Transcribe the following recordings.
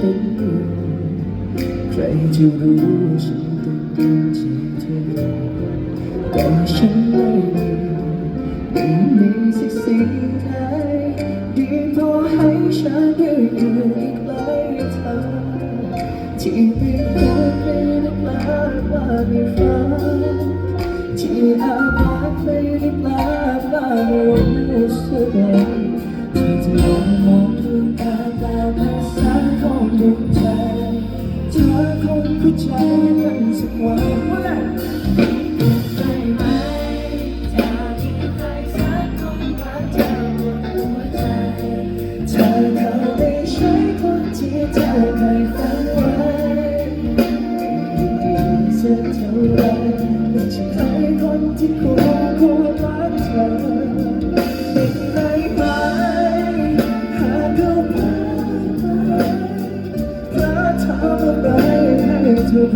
เป็นอยู่ ใครจะรู้ฉันต้องเดินจากเธอแต่ฉันไม่มีไม่มีสักสิ่งใดดีพอให้ฉันยืนอยู่อีกไกลเธอที่ไม่พูดไม่ได้แปลว่าไม่ฟังที่อาภัพไม่ได้แปลว่าไม่รู้สึกอะไรที่จะลอ คงเข้าใจกันสักวันว่าได้ไหมถ้ามีใครสักคนรักเธอหมดหัวใจ เธอเขาได้ใช้คนที่เธอเคยฝันไว้ดีสักเท่าไรไม่ใช่ ท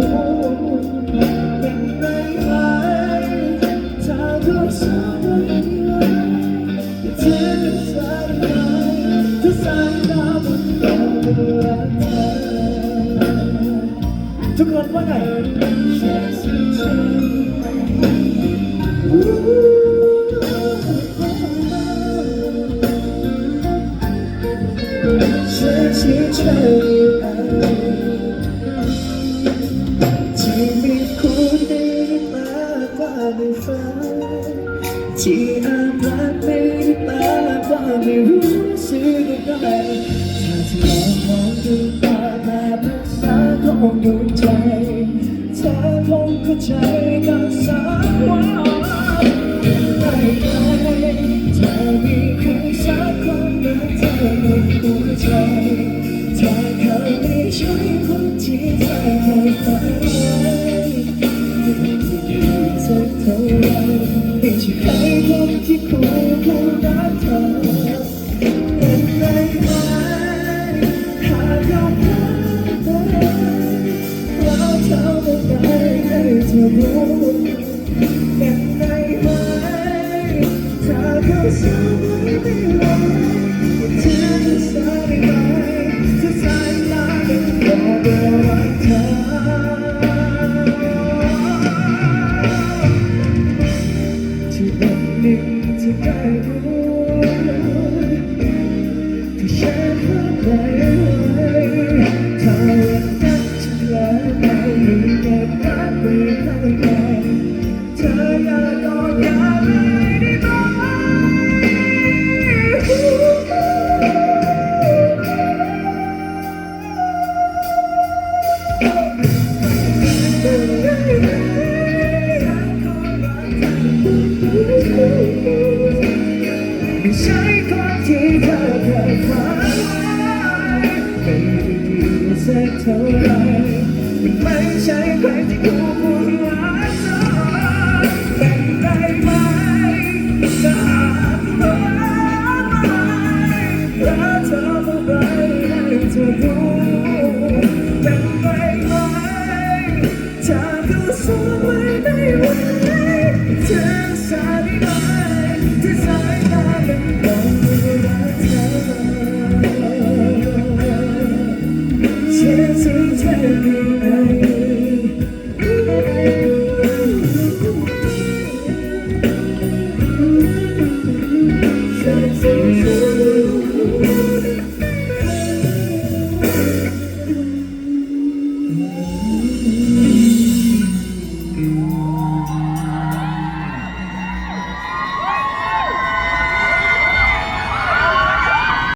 ุกคนว่าไง ไม่รู้สึกอะไรถ้าที่มองมองดูตาแบบภาษาของดวงใจเธอคงเข้าใจกันสัก ที่วันหนึ่งจะได้รู้ ไม่ดีสักเท่าไรไม่ใช่ใครที่กูควรรักเธอ You.